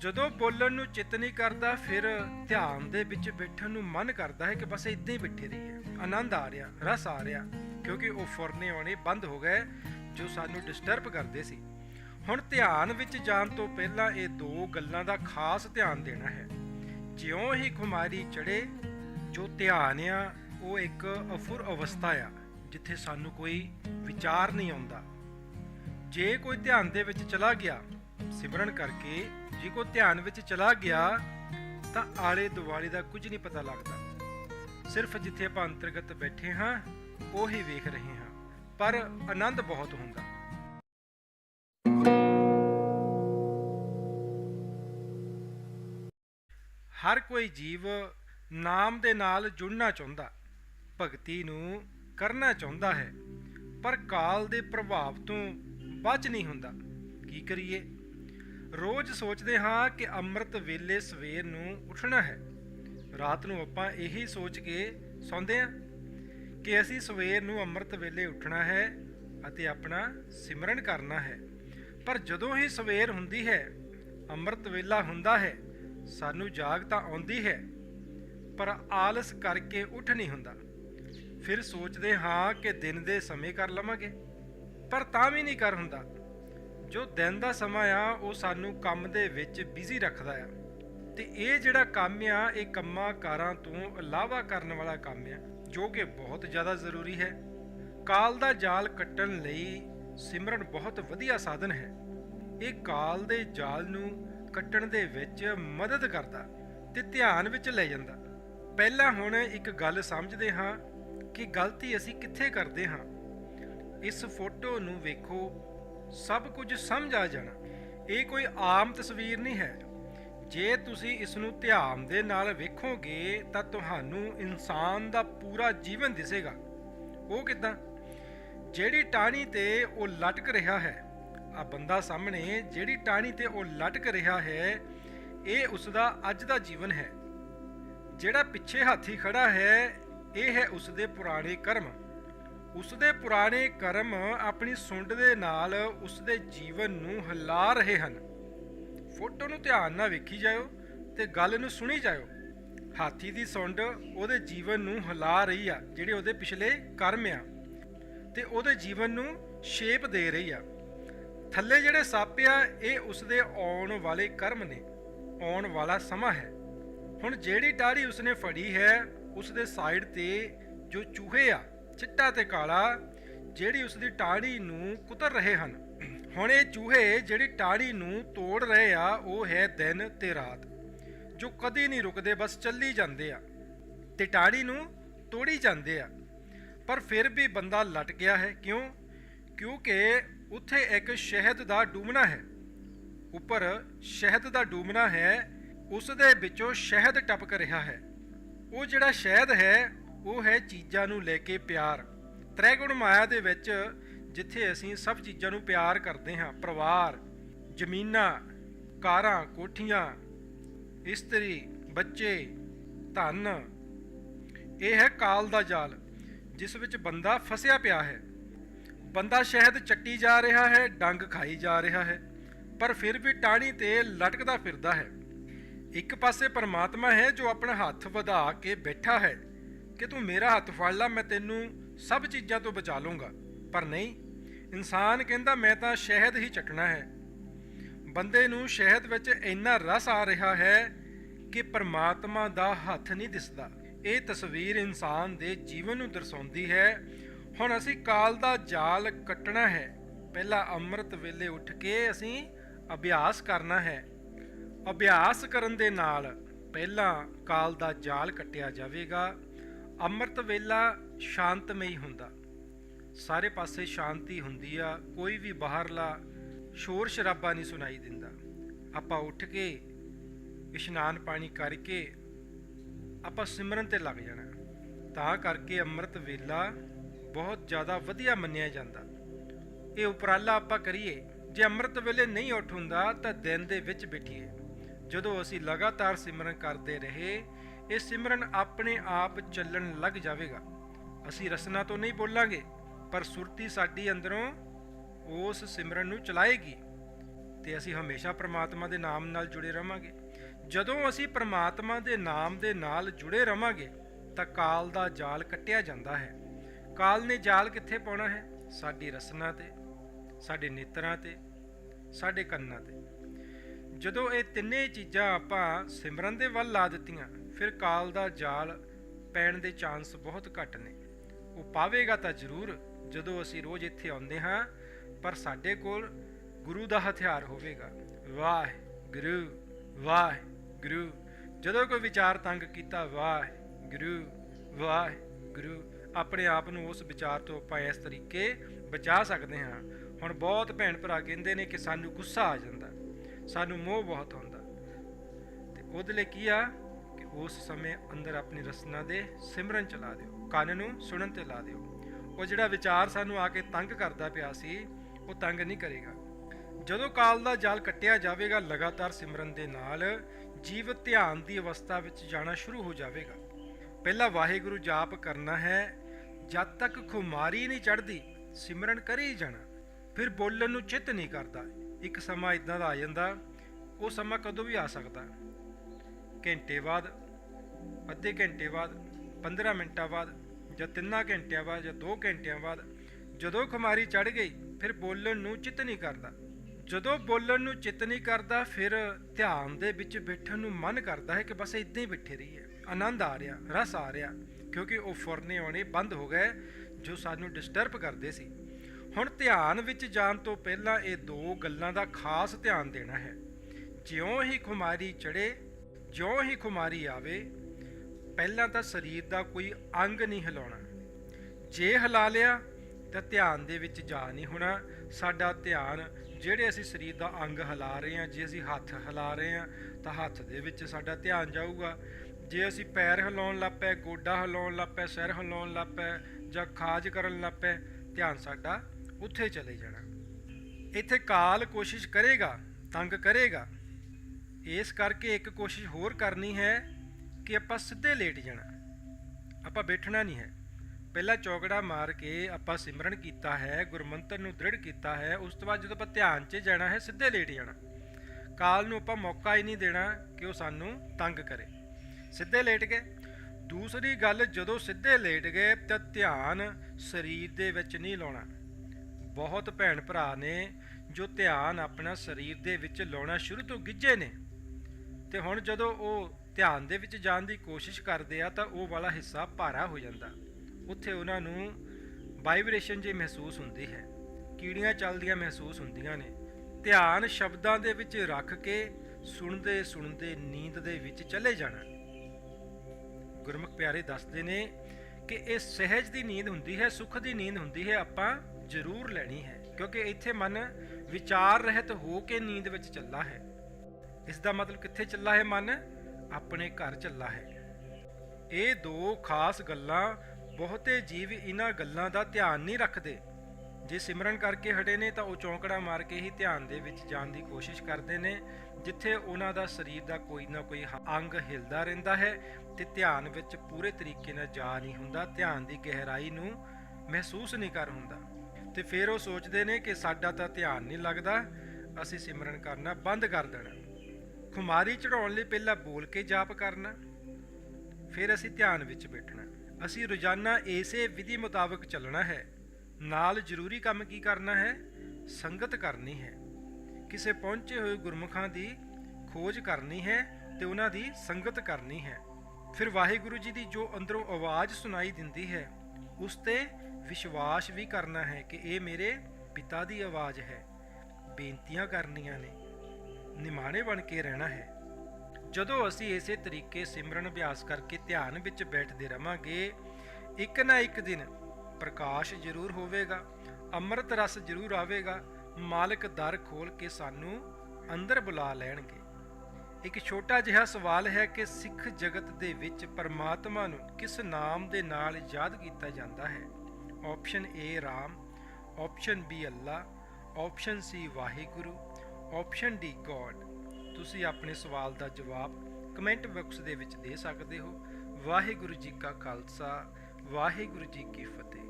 ਜਦੋਂ ਬੋਲਣ ਨੂੰ ਚਿੱਤ ਨਹੀਂ ਕਰਦਾ, ਫਿਰ ਧਿਆਨ ਦੇ ਵਿੱਚ ਬੈਠਣ ਨੂੰ ਮਨ ਕਰਦਾ ਹੈ ਕਿ ਬਸ ਇਦਾਂ ਹੀ ਬੈਠੇ ਰਹੀਏ। ਆਨੰਦ ਆ ਰਿਹਾ, ਰਸ ਆ ਰਿਹਾ, ਕਿਉਂਕਿ ਉਹ ਫੁਰਨੇ ਆਉਣੇ ਬੰਦ ਹੋ ਗਏ, ਜੋ ਸਾਨੂੰ ਡਿਸਟਰਬ ਕਰਦੇ ਸੀ। ਹੁਣ ਧਿਆਨ ਵਿੱਚ ਜਾਣ ਤੋਂ ਪਹਿਲਾਂ ਇਹ ਦੋ ਗੱਲਾਂ ਦਾ ਖਾਸ ਧਿਆਨ ਦੇਣਾ ਹੈ। ਜਿਉਂ ਹੀ ਖੁਮਾਰੀ ਚੜੇ ਜੋ ਧਿਆਨ ਆ, ਉਹ ਇੱਕ ਅਫੁਰ ਅਵਸਥਾ ਆ, ਜਿੱਥੇ ਸਾਨੂੰ ਕੋਈ ਵਿਚਾਰ ਨਹੀਂ ਆਉਂਦਾ। ਜੇ ਕੋਈ ਧਿਆਨ ਦੇ ਵਿੱਚ ਚਲਾ ਗਿਆ ਸਿਮਰਨ ਕਰਕੇ ਜੇ ਕੋਈ ਧਿਆਨ ਵਿੱਚ ਚਲਾ ਗਿਆ ਤਾਂ ਆਲੇ ਦੁਆਲੇ ਦਾ ਕੁਝ ਨਹੀਂ ਪਤਾ ਲੱਗਦਾ। ਸਿਰਫ ਜਿੱਥੇ ਆਪਾਂ ਅੰਤਰਗਤ ਬੈਠੇ ਹਾਂ, ਉਹੀ ਵੇਖ ਰਹੇ ਹਾਂ। ਪਰ ਆਨੰਦ ਬਹੁਤ ਹੁੰਦਾ। ਹਰ ਕੋਈ ਜੀਵ ਨਾਮ ਦੇ ਨਾਲ ਜੁੜਨਾ ਚਾਹੁੰਦਾ। ਭਗਤੀ ਨੂੰ ਕਰਨਾ ਚਾਹੁੰਦਾ ਹੈ। ਪਰ ਕਾਲ ਦੇ ਪ੍ਰਭਾਵ ਤੋਂ ਬਚ ਨਹੀਂ ਹੁੰਦਾ। ਕੀ ਕਰੀਏ? ਰੋਜ਼ ਸੋਚਦੇ ਹਾਂ ਕਿ ਅੰਮ੍ਰਿਤ ਵੇਲੇ ਸਵੇਰ ਨੂੰ ਉੱਠਣਾ ਹੈ। ਰਾਤ ਨੂੰ ਆਪਾਂ ਇਹੀ ਸੋਚ ਕੇ ਸੌਂਦੇ ਹਾਂ ਕਿ ਅਸੀਂ ਸਵੇਰ ਨੂੰ ਅੰਮ੍ਰਿਤ ਵੇਲੇ ਉੱਠਣਾ ਹੈ ਅਤੇ ਆਪਣਾ ਸਿਮਰਨ ਕਰਨਾ ਹੈ। ਪਰ ਜਦੋਂ ਹੀ ਸਵੇਰ ਹੁੰਦੀ ਹੈ, ਅੰਮ੍ਰਿਤ ਵੇਲਾ ਹੁੰਦਾ ਹੈ, ਸਾਨੂੰ ਜਾਗ ਤਾਂ ਆਉਂਦੀ ਹੈ, ਪਰ ਆਲਸ ਕਰਕੇ ਉੱਠ ਨਹੀਂ ਹੁੰਦਾ। ਫਿਰ ਸੋਚਦੇ ਹਾਂ ਕਿ ਦਿਨ ਦੇ ਸਮੇਂ ਕਰ ਲਵਾਂਗੇ, ਪਰ ਤਾਂ ਵੀ ਨਹੀਂ ਕਰ ਹੁੰਦਾ। ਜੋ ਦਿਨ ਦਾ ਸਮਾਂ ਆ, ਉਹ ਸਾਨੂੰ ਕੰਮ ਦੇ ਵਿੱਚ ਬਿਜ਼ੀ ਰੱਖਦਾ ਆ। ਤੇ ਇਹ ਜਿਹੜਾ ਕੰਮ ਆ, ਇਹ ਕੰਮਾਂ ਕਾਰਾਂ ਤੋਂ ਇਲਾਵਾ ਕਰਨ ਵਾਲਾ ਕੰਮ ਆ, ਜੋ ਕਿ ਬਹੁਤ ਜ਼ਿਆਦਾ ਜ਼ਰੂਰੀ ਹੈ। ਕਾਲ ਦਾ ਜਾਲ ਕੱਟਣ ਲਈ ਸਿਮਰਨ ਬਹੁਤ ਵਧੀਆ ਸਾਧਨ ਹੈ। ਇਹ ਕਾਲ ਦੇ ਜਾਲ ਨੂੰ ਕੱਟਣ ਦੇ ਵਿੱਚ ਮਦਦ ਕਰਦਾ ਤੇ ਧਿਆਨ ਵਿੱਚ ਲੈ ਜਾਂਦਾ। ਪਹਿਲਾਂ ਹੁਣ ਇੱਕ ਗੱਲ ਸਮਝਦੇ ਹਾਂ ਕਿ ਗਲਤੀ ਅਸੀਂ ਕਿੱਥੇ ਕਰਦੇ ਹਾਂ। ਇਸ ਫੋਟੋ ਨੂੰ ਵੇਖੋ। ਸਭ ਕੁਝ ਸਮਝ ਆ ਜਾਣਾ। ਇਹ ਕੋਈ ਆਮ ਤਸਵੀਰ ਨਹੀਂ ਹੈ। ਜੇ ਤੁਸੀਂ ਇਸ ਨੂੰ ਧਿਆਨ ਦੇ ਨਾਲ ਵੇਖੋਗੇ, ਤਾਂ ਤੁਹਾਨੂੰ ਇਨਸਾਨ ਦਾ ਪੂਰਾ ਜੀਵਨ ਦਿਸੇਗਾ। ਉਹ ਕਿਦਾਂ? ਜਿਹੜੀ ਟਾਹਣੀ ਤੇ ਉਹ ਲਟਕ ਰਿਹਾ ਹੈ। ਆ ਬੰਦਾ ਸਾਹਮਣੇ, ਜਿਹੜੀ ਟਾਹਣੀ ਤੇ ਉਹ ਲਟਕ ਰਿਹਾ ਹੈ, ਇਹ ਉਸ ਦਾ ਅੱਜ ਦਾ ਜੀਵਨ ਹੈ। ਜਿਹੜਾ ਪਿੱਛੇ ਹਾਥੀ ਖੜਾ ਹੈ, ਇਹ ਹੈ ਉਸ ਦੇ ਪੁਰਾਣੇ ਕਰਮ। ਉਸ ਦੇ ਪੁਰਾਣੇ ਕਰਮ ਆਪਣੀ ਸੁੰਡ ਦੇ ਨਾਲ ਉਸ ਦੇ ਜੀਵਨ ਨੂੰ ਹਿਲਾ ਰਹੇ ਹਨ। ਫੋਟੋ ਨੂੰ ਧਿਆਨ ਨਾਲ ਵੇਖੀ ਜਾਇਓ ਤੇ ਗੱਲ ਨੂੰ ਸੁਣੀ ਜਾਇਓ। ਹਾਥੀ ਦੀ ਸੁੰਡ ਉਹਦੇ ਜੀਵਨ ਨੂੰ ਹਿਲਾ ਰਹੀ ਆ, ਜਿਹੜੇ ਉਹਦੇ ਪਿਛਲੇ ਕਰਮ ਆ। ਤੇ ਉਹਦੇ ਜੀਵਨ ਨੂੰ ਸ਼ੇਪ ਦੇ ਰਹੀ ਆ। ਥੱਲੇ ਜਿਹੜੇ ਸੱਪ ਆ, ਇਹ ਉਸਦੇ ਆਉਣ ਵਾਲੇ ਕਰਮ ਨੇ। ਆਉਣ ਵਾਲਾ ਸਮਾਂ ਹੈ। ਹੁਣ ਜਿਹੜੀ ਟਾੜੀ ਉਸਨੇ ਫੜੀ ਹੈ, ਉਸਦੇ ਸਾਈਡ ਤੇ ਜੋ ਚੂਹੇ ਆ ਚਿੱਟਾ ਤੇ ਕਾਲਾ, ਜਿਹੜੀ ਉਸ ਦੀ ਟਾੜੀ ਨੂੰ ਕੁਤਰ ਰਹੇ ਹਨ। ਹੁਣ ਇਹ ਚੂਹੇ ਜਿਹੜੀ ਟਾੜੀ ਨੂੰ ਤੋੜ ਰਹੇ ਆ, ਉਹ ਹੈ ਦਿਨ ਤੇ ਰਾਤ, ਜੋ ਕਦੀ ਨਹੀਂ ਰੁਕਦੇ, ਬਸ ਚੱਲੀ ਜਾਂਦੇ ਆ ਤੇ ਟਾੜੀ ਨੂੰ ਤੋੜੀ ਜਾਂਦੇ ਆ। ਪਰ ਫਿਰ ਵੀ ਬੰਦਾ ਲਟ ਗਿਆ ਹੈ। ਕਿਉਂ? ਕਿਉਂਕਿ ਉੱਥੇ ਇੱਕ ਸ਼ਹਿਦ ਦਾ ਡੂਬਣਾ ਹੈ। ਉੱਪਰ ਸ਼ਹਿਦ ਦਾ ਡੂਬਣਾ ਹੈ ਉਸ ਦੇ ਵਿੱਚੋਂ ਸ਼ਹਿਦ ਟਪਕ ਰਿਹਾ ਹੈ। ਉਹ ਜਿਹੜਾ ਸ਼ਹਿਦ ਹੈ ਉਹ ਹੈ ਚੀਜ਼ਾਂ ਨੂੰ ਲੈ ਕੇ ਪਿਆਰ। ਤ੍ਰੈਗੁਣ ਮਾਇਆ ਦੇ ਵਿੱਚ ਜਿੱਥੇ ਅਸੀਂ ਸਭ ਚੀਜ਼ਾਂ ਨੂੰ ਪਿਆਰ ਕਰਦੇ ਹਾਂ, ਪਰਿਵਾਰ, ਜ਼ਮੀਨਾਂ, ਕਾਰਾਂ, ਕੋਠੀਆਂ, ਇਸਤਰੀ, ਬੱਚੇ, ਧਨ, ਇਹ ਹੈ ਕਾਲ ਦਾ ਜਾਲ, ਜਿਸ ਵਿੱਚ ਬੰਦਾ ਫਸਿਆ ਪਿਆ ਹੈ। ਬੰਦਾ ਸ਼ਹਿਦ ਚੱਟੀ ਜਾ ਰਿਹਾ ਹੈ, ਡੰਗ ਖਾਈ ਜਾ ਰਿਹਾ ਹੈ, ਪਰ ਫਿਰ ਵੀ ਟਾਣੀ ਤੇ ਲਟਕਦਾ ਫਿਰਦਾ ਹੈ। ਇੱਕ ਪਾਸੇ ਪਰਮਾਤਮਾ ਹੈ ਜੋ ਆਪਣਾ ਹੱਥ ਵਧਾ ਕੇ ਬੈਠਾ ਹੈ ਕਿ ਤੂੰ ਮੇਰਾ ਹੱਥ ਫੜ ਲੈ, ਮੈਂ ਤੈਨੂੰ ਸਭ ਚੀਜ਼ਾਂ ਤੋਂ ਬਚਾ ਲੂੰਗਾ ਪਰ ਨਹੀਂ, ਇਨਸਾਨ ਕਹਿੰਦਾ, ਮੈਂ ਤਾਂ ਸ਼ਹਿਦ ਹੀ ਚਟਣਾ ਹੈ। ਬੰਦੇ ਨੂੰ ਸ਼ਹਿਦ ਵਿੱਚ ਇੰਨਾ ਰਸ ਆ ਰਿਹਾ ਹੈ ਕਿ ਪਰਮਾਤਮਾ ਦਾ ਹੱਥ ਨਹੀਂ ਦਿਸਦਾ। ਇਹ ਤਸਵੀਰ ਇਨਸਾਨ ਦੇ ਜੀਵਨ ਨੂੰ ਦਰਸਾਉਂਦੀ ਹੈ। ਹੁਣ ਅਸੀਂ ਕਾਲ ਦਾ ਜਾਲ ਕੱਟਣਾ ਹੈ। ਪਹਿਲਾਂ ਅੰਮ੍ਰਿਤ ਵੇਲੇ ਉੱਠ ਕੇ ਅਸੀਂ ਅਭਿਆਸ ਕਰਨਾ ਹੈ। ਅਭਿਆਸ ਕਰਨ ਦੇ ਨਾਲ ਪਹਿਲਾਂ ਕਾਲ ਦਾ ਜਾਲ ਕੱਟਿਆ ਜਾਵੇਗਾ। ਅੰਮ੍ਰਿਤ ਵੇਲਾ ਸ਼ਾਂਤਮਈ ਹੁੰਦਾ। ਸਾਰੇ ਪਾਸੇ ਸ਼ਾਂਤੀ ਹੁੰਦੀ ਆ, ਕੋਈ ਵੀ ਬਾਹਰਲਾ ਸ਼ੋਰ ਸ਼ਰਾਬਾ ਨਹੀਂ ਸੁਣਾਈ ਦਿੰਦਾ। ਆਪਾਂ ਉੱਠ ਕੇ ਇਸ਼ਨਾਨ ਪਾਣੀ ਕਰਕੇ ਆਪਾਂ ਸਿਮਰਨ ਤੇ ਲੱਗ ਜਾਣਾ। ਤਾਂ ਕਰਕੇ ਅੰਮ੍ਰਿਤ ਵੇਲਾ ਬਹੁਤ ਜ਼ਿਆਦਾ ਵਧੀਆ ਮੰਨਿਆ ਜਾਂਦਾ। ਇਹ ਉਪਰਾਲਾ ਆਪਾਂ ਕਰੀਏ। ਜੇ ਅੰਮ੍ਰਿਤ ਵੇਲੇ ਨਹੀਂ ਉੱਠ ਹੁੰਦਾ ਤਾਂ ਦਿਨ ਦੇ ਵਿੱਚ ਬੈਠੀਏ। ਜਦੋਂ ਅਸੀਂ ਲਗਾਤਾਰ ਸਿਮਰਨ ਕਰਦੇ ਰਹੇ ਇਹ ਸਿਮਰਨ ਆਪਣੇ ਆਪ ਚੱਲਣ ਲੱਗ ਜਾਵੇਗਾ। ਅਸੀਂ ਰਸਨਾ ਤੋਂ ਨਹੀਂ ਬੋਲਾਂਗੇ, ਪਰ ਸੁਰਤੀ ਸਾਡੀ ਅੰਦਰੋਂ ਉਸ ਸਿਮਰਨ ਨੂੰ ਚਲਾਏਗੀ ਤੇ ਅਸੀਂ ਹਮੇਸ਼ਾ ਪ੍ਰਮਾਤਮਾ ਦੇ ਨਾਮ ਨਾਲ ਜੁੜੇ ਰਵਾਂਗੇ ਜਦੋਂ ਅਸੀਂ ਪ੍ਰਮਾਤਮਾ ਦੇ ਨਾਮ ਦੇ ਨਾਲ ਜੁੜੇ ਰਵਾਂਗੇ ਤਾਂ ਕਾਲ ਦਾ ਜਾਲ ਕੱਟਿਆ ਜਾਂਦਾ ਹੈ। ਕਾਲ ਨੇ ਜਾਲ ਕਿੱਥੇ ਪਾਉਣਾ ਹੈ? ਸਾਡੀ ਰਸਨਾ ਤੇ, ਸਾਡੇ ਨੇਤਰਾਂ ਤੇ, ਸਾਡੇ ਕੰਨਾਂ ਤੇ। ਜਦੋਂ ਇਹ ਤਿੰਨੇ ਚੀਜ਼ਾਂ ਆਪਾਂ ਸਿਮਰਨ ਦੇ ਵੱਲ ਲਾ ਦਿੱਤੀਆਂ ਫਿਰ ਕਾਲ ਦਾ ਜਾਲ ਪੈਣ ਦੇ ਚਾਂਸ ਬਹੁਤ ਘੱਟ ਨੇ। ਉਹ ਪਾਵੇਗਾ ਤਾਂ ਜ਼ਰੂਰ ਜਦੋਂ ਅਸੀਂ ਰੋਜ਼ ਇੱਥੇ ਆਉਂਦੇ ਹਾਂ, ਪਰ ਸਾਡੇ ਕੋਲ ਗੁਰੂ ਦਾ ਹਥਿਆਰ ਹੋਵੇਗਾ। ਵਾਹ ਗੁਰੂ ਵਾਹ ਗੁਰੂ ਜਦੋਂ ਕੋਈ ਵਿਚਾਰ ਤੰਗ ਕੀਤਾ ਵਾਹ ਗੁਰੂ ਵਾਹ ਗੁਰੂ ਆਪਣੇ ਆਪ ਨੂੰ ਉਸ ਵਿਚਾਰ ਤੋਂ ਆਪਾਂ ਇਸ ਤਰੀਕੇ ਬਚਾ ਸਕਦੇ ਹਾਂ। ਹੁਣ ਬਹੁਤ ਭੈਣ ਭਰਾ ਕਹਿੰਦੇ ਨੇ ਕਿ ਸਾਨੂੰ ਗੁੱਸਾ ਆ ਜਾਂਦਾ, ਸਾਨੂੰ ਮੋਹ ਬਹੁਤ ਆਉਂਦਾ। ਤੇ ਉਹਦੇ ਲਈ ਕੀ ਆ? ਉਸ ਸਮੇਂ ਅੰਦਰ ਆਪਣੀ ਰਸਨਾ ਦੇ ਸਿਮਰਨ ਚਲਾ ਦਿਓ, ਕੰਨ ਨੂੰ ਸੁਣਨ ਤੇ ਲਾ ਦਿਓ। ਉਹ ਜਿਹੜਾ ਵਿਚਾਰ ਸਾਨੂੰ ਆ ਕੇ ਤੰਗ ਕਰਦਾ ਪਿਆ ਸੀ, ਉਹ ਤੰਗ ਨਹੀਂ ਕਰੇਗਾ। ਜਦੋਂ ਕਾਲ ਦਾ ਜਾਲ ਕੱਟਿਆ ਜਾਵੇਗਾ, ਲਗਾਤਾਰ ਸਿਮਰਨ ਦੇ ਨਾਲ ਜੀਵ ਧਿਆਨ ਦੀ ਅਵਸਥਾ ਵਿੱਚ ਜਾਣਾ ਸ਼ੁਰੂ ਹੋ ਜਾਵੇਗਾ। ਪਹਿਲਾ ਵਾਹਿਗੁਰੂ ਜਾਪ ਕਰਨਾ ਹੈ, ਜਦ ਤੱਕ ਖੁਮਾਰੀ ਨਹੀਂ ਚੜਦੀ ਸਿਮਰਨ ਕਰੇ ਹੀ ਜਾਣਾ। ਫਿਰ ਬੋਲਣ ਨੂੰ ਚਿੱਤ ਨਹੀਂ ਕਰਦਾ। ਇੱਕ ਸਮਾਂ ਇਦਾਂ ਦਾ ਆ ਜਾਂਦਾ, ਉਹ ਸਮਾਂ ਕਦੋਂ ਵੀ ਆ ਸਕਦਾ। ਘੰਟੇ ਬਾਅਦ, ਅੱਧੇ ਘੰਟੇ ਬਾਅਦ 15 ਮਿੰਟਾਂ ਬਾਅਦ ਜਾਂ 3 ਘੰਟਿਆਂ ਬਾਅਦ ਜਾਂ 2 ਘੰਟਿਆਂ ਬਾਅਦ ਜਦੋਂ ਖੁਮਾਰੀ ਚੜ ਗਈ, ਫਿਰ ਬੋਲਣ ਨੂੰ ਚਿੱਤ ਨਹੀਂ ਕਰਦਾ। ਜਦੋਂ ਬੋਲਣ ਨੂੰ ਚਿੱਤ ਨਹੀਂ ਕਰਦਾ, ਫਿਰ ਧਿਆਨ ਦੇ ਵਿੱਚ ਬੈਠਣ ਨੂੰ ਮਨ ਕਰਦਾ ਹੈ ਕਿ ਬਸ ਇਦਾਂ ਹੀ ਬੈਠੇ ਰਹੀਏ। ਆਨੰਦ ਆ ਰਿਹਾ, ਰਸ ਆ ਰਿਹਾ, ਕਿਉਂਕਿ ਉਹ ਫੁਰਨੇ ਆਉਣੇ ਬੰਦ ਹੋ ਗਏ, ਜੋ ਸਾਨੂੰ ਡਿਸਟਰਬ ਕਰਦੇ ਸੀ। ਹੁਣ ਧਿਆਨ ਵਿੱਚ ਜਾਣ ਤੋਂ ਪਹਿਲਾਂ ਇਹ ਦੋ ਗੱਲਾਂ ਦਾ ਖਾਸ ਧਿਆਨ ਦੇਣਾ ਹੈ। ਜਿਉਂ ਹੀ ਖੁਮਾਰੀ ਚੜੇ ਜਿਉਂ ਹੀ ਖੁਮਾਰੀ ਆਵੇ, ਪਹਿਲਾਂ ਤਾਂ ਸਰੀਰ ਦਾ ਕੋਈ ਅੰਗ ਨਹੀਂ ਹਿਲਾਉਣਾ। ਜੇ ਹਿਲਾ ਲਿਆ, ਤਾਂ ਧਿਆਨ ਦੇ ਵਿੱਚ ਜਾ ਨਹੀਂ ਹੋਣਾ। ਸਾਡਾ ਧਿਆਨ, ਜਿਹੜੇ ਅਸੀਂ ਸਰੀਰ ਦਾ ਅੰਗ ਹਿਲਾ ਰਹੇ ਹਾਂ, ਜੇ ਅਸੀਂ ਹੱਥ ਹਿਲਾ ਰਹੇ ਹਾਂ, ਤਾਂ ਹੱਥ ਦੇ ਵਿੱਚ ਸਾਡਾ ਧਿਆਨ ਜਾਊਗਾ। ਜੇ ਅਸੀਂ ਪੈਰ ਹਿਲਾਉਣ ਲੱਗ ਪਏ, ਗੋਡਾ ਹਿਲਾਉਣ ਲੱਗ ਪਏ, ਸਿਰ ਹਿਲਾਉਣ ਲੱਗ ਪਏ, ਜਾਂ ਖਾਜ ਕਰਨ ਲੱਗ ਪਏ, ਧਿਆਨ ਸਾਡਾ ਉੱਥੇ ਚਲੇ ਜਾਣਾ। ਇੱਥੇ ਕਾਲ ਕੋਸ਼ਿਸ਼ ਕਰੇਗਾ, ਤੰਗ ਕਰੇਗਾ। ਇਸ ਕਰਕੇ ਇੱਕ ਕੋਸ਼ਿਸ਼ ਹੋਰ ਕਰਨੀ ਹੈ ਕਿ ਆਪਾਂ ਸਿੱਧੇ ਲੇਟ ਜਾਣਾ। ਆਪਾਂ ਬੈਠਣਾ ਨਹੀਂ ਹੈ। ਪਹਿਲਾਂ ਚੌਕੜਾ ਮਾਰ ਕੇ ਆਪਾਂ ਸਿਮਰਨ ਕੀਤਾ ਹੈ, ਗੁਰਮੰਤਰ ਨੂੰ ਦ੍ਰਿੜ ਕੀਤਾ ਹੈ, ਉਸ ਤੋਂ ਬਾਅਦ ਜਦੋਂ ਆਪਾਂ ਧਿਆਨ 'ਚ ਜਾਣਾ ਹੈ, ਸਿੱਧੇ ਲੇਟ ਜਾਣਾ। ਕਾਲ ਨੂੰ ਆਪਾਂ ਮੌਕਾ ਹੀ ਨਹੀਂ ਦੇਣਾ ਕਿ ਉਹ ਸਾਨੂੰ ਤੰਗ ਕਰੇ। ਸਿੱਧੇ ਲੇਟ ਗਏ। ਦੂਸਰੀ ਗੱਲ, ਜਦੋਂ ਸਿੱਧੇ ਲੇਟ ਗਏ ਤਾਂ ਧਿਆਨ ਸਰੀਰ ਦੇ ਵਿੱਚ ਨਹੀਂ ਲਾਉਣਾ। ਬਹੁਤ ਭੈਣ ਭਰਾ ਨੇ ਜੋ ਧਿਆਨ ਆਪਣਾ ਸਰੀਰ ਦੇ ਵਿੱਚ ਲਾਉਣਾ ਸ਼ੁਰੂ ਤੋਂ ਗਿੱਝੇ ਨੇ। ਤੇ ਹੁਣ ਜਦੋਂ ਉਹ ਧਿਆਨ ਦੇ ਵਿੱਚ ਜਾਣ ਦੀ ਕੋਸ਼ਿਸ਼ ਕਰਦੇ ਆ ਤਾਂ ਉਹ ਵਾਲਾ ਹਿੱਸਾ ਭਾਰਾ ਹੋ ਜਾਂਦਾ। ਉੱਥੇ ਉਹਨਾਂ ਨੂੰ ਵਾਈਬ੍ਰੇਸ਼ਨ ਜੇ ਮਹਿਸੂਸ ਹੁੰਦੀ ਹੈ। ਕੀੜੀਆਂ ਚੱਲਦੀਆਂ ਮਹਿਸੂਸ ਹੁੰਦੀਆਂ ਨੇ। ਧਿਆਨ ਸ਼ਬਦਾਂ ਦੇ ਵਿੱਚ ਰੱਖ ਕੇ ਸੁਣਦੇ ਸੁਣਦੇ ਨੀਂਦ ਦੇ ਵਿੱਚ ਚਲੇ ਜਾਣਾ। ਗੁਰਮੁਖ ਪਿਆਰੇ ਦੱਸਦੇ ਨੇ ਕਿ ਇਹ ਸਹਿਜ ਦੀ ਨੀਂਦ ਹੁੰਦੀ ਹੈ, ਸੁੱਖ ਦੀ ਨੀਂਦ ਹੁੰਦੀ ਹੈ, ਆਪਾਂ ਜ਼ਰੂਰ ਲੈਣੀ ਹੈ। ਕਿਉਂਕਿ ਇੱਥੇ ਮਨ ਵਿਚਾਰ ਰਹਿਤ ਹੋ ਕੇ ਨੀਂਦ ਵਿੱਚ ਚੱਲਾ ਹੈ। ਇਸ ਦਾ ਮਤਲਬ ਕਿੱਥੇ ਚੱਲਾ ਹੈ ਮਨ? ਆਪਣੇ ਘਰ ਚੱਲਾ ਹੈ। ਇਹ ਦੋ ਖਾਸ ਗੱਲਾਂ, ਬਹੁਤੇ ਜੀਵ ਇਹਨਾਂ ਗੱਲਾਂ ਦਾ ਧਿਆਨ ਨਹੀਂ ਰੱਖਦੇ। ਜੇ ਸਿਮਰਨ ਕਰਕੇ ਹਟੇ ਨੇ ਤਾਂ ਉਹ ਚੌਂਕੜਾ ਮਾਰ ਕੇ ਹੀ ਧਿਆਨ ਦੇ ਵਿੱਚ ਜਾਣ ਦੀ ਕੋਸ਼ਿਸ਼ ਕਰਦੇ ਨੇ, ਜਿੱਥੇ ਉਹਨਾਂ ਦਾ ਸਰੀਰ ਦਾ ਕੋਈ ਨਾ ਕੋਈ ਅੰਗ ਹਿਲਦਾ ਰਹਿੰਦਾ ਹੈ ਤੇ ਧਿਆਨ ਵਿੱਚ ਪੂਰੇ ਤਰੀਕੇ ਨਾਲ ਜਾ ਨਹੀਂ ਹੁੰਦਾ, ਧਿਆਨ ਦੀ ਗਹਿਰਾਈ ਨੂੰ ਮਹਿਸੂਸ ਨਹੀਂ ਕਰ ਹੁੰਦਾ। ਤੇ ਫਿਰ ਉਹ ਸੋਚਦੇ ਨੇ ਕਿ ਸਾਡਾ ਤਾਂ ਧਿਆਨ ਨਹੀਂ ਲੱਗਦਾ, ਅਸੀਂ ਸਿਮਰਨ ਕਰਨਾ ਬੰਦ ਕਰ ਦੇਣਾ। ਖੁਮਾਰੀ ਚੜਾਉਣ ਲਈ ਪਹਿਲਾਂ ਬੋਲ ਕੇ ਜਾਪ ਕਰਨਾ, ਫਿਰ ਅਸੀਂ ਧਿਆਨ ਵਿੱਚ ਬੈਠਣਾ। ਅਸੀਂ ਰੋਜ਼ਾਨਾ ਇਸੇ ਵਿਧੀ ਮੁਤਾਬਕ ਚੱਲਣਾ ਹੈ। ਨਾਲ ਜ਼ਰੂਰੀ ਕੰਮ ਕੀ ਕਰਨਾ ਹੈ? ਸੰਗਤ ਕਰਨੀ ਹੈ। ਕਿਸੇ ਪਹੁੰਚੇ ਹੋਏ ਗੁਰਮੁਖਾਂ ਦੀ ਖੋਜ ਕਰਨੀ ਹੈ ਤੇ ਉਹਨਾਂ ਦੀ ਸੰਗਤ ਕਰਨੀ ਹੈ। ਫਿਰ ਵਾਹਿਗੁਰੂ ਜੀ ਦੀ ਜੋ ਅੰਦਰੋਂ ਆਵਾਜ਼ ਸੁਣਾਈ ਦਿੰਦੀ ਹੈ, ਉਸ ਤੇ ਵਿਸ਼ਵਾਸ ਵੀ ਕਰਨਾ ਹੈ ਕਿ ਇਹ ਮੇਰੇ ਪਿਤਾ ਦੀ ਆਵਾਜ਼ ਹੈ। ਬੇਨਤੀਆਂ ਕਰਨੀਆਂ ਨੇ। ਨਿਮਾਣੇ ਬਣ ਕੇ ਰਹਿਣਾ ਹੈ। ਜਦੋਂ ਅਸੀਂ ਇਸੇ ਤਰੀਕੇ ਸਿਮਰਨ ਅਭਿਆਸ ਕਰਕੇ ਧਿਆਨ ਵਿੱਚ ਬੈਠਦੇ ਰਵਾਂਗੇ, ਇੱਕ ਨਾ ਇੱਕ ਦਿਨ ਪ੍ਰਕਾਸ਼ ਜ਼ਰੂਰ ਹੋਵੇਗਾ, ਅੰਮ੍ਰਿਤ ਰਸ ਜ਼ਰੂਰ ਆਵੇਗਾ, ਮਾਲਕ ਦਰ ਖੋਲ ਕੇ ਸਾਨੂੰ ਅੰਦਰ ਬੁਲਾ ਲੈਣਗੇ। ਇੱਕ ਛੋਟਾ ਜਿਹਾ ਸਵਾਲ ਹੈ ਕਿ ਸਿੱਖ ਜਗਤ ਦੇ ਵਿੱਚ ਪਰਮਾਤਮਾ ਨੂੰ ਕਿਸ ਨਾਮ ਦੇ ਨਾਲ ਯਾਦ ਕੀਤਾ ਜਾਂਦਾ ਹੈ? Option A Ram, option B Allah, option C Waheguru option D God ਤੁਸੀਂ ਆਪਣੇ ਸਵਾਲ ਦਾ ਜਵਾਬ ਕਮੈਂਟ ਬਾਕਸ ਦੇ ਵਿੱਚ ਦੇ ਸਕਦੇ ਹੋ। ਵਾਹਿਗੁਰੂ ਜੀ ਕਾ ਖਾਲਸਾ, ਵਾਹਿਗੁਰੂ ਜੀ ਕੀ ਫਤਿਹ।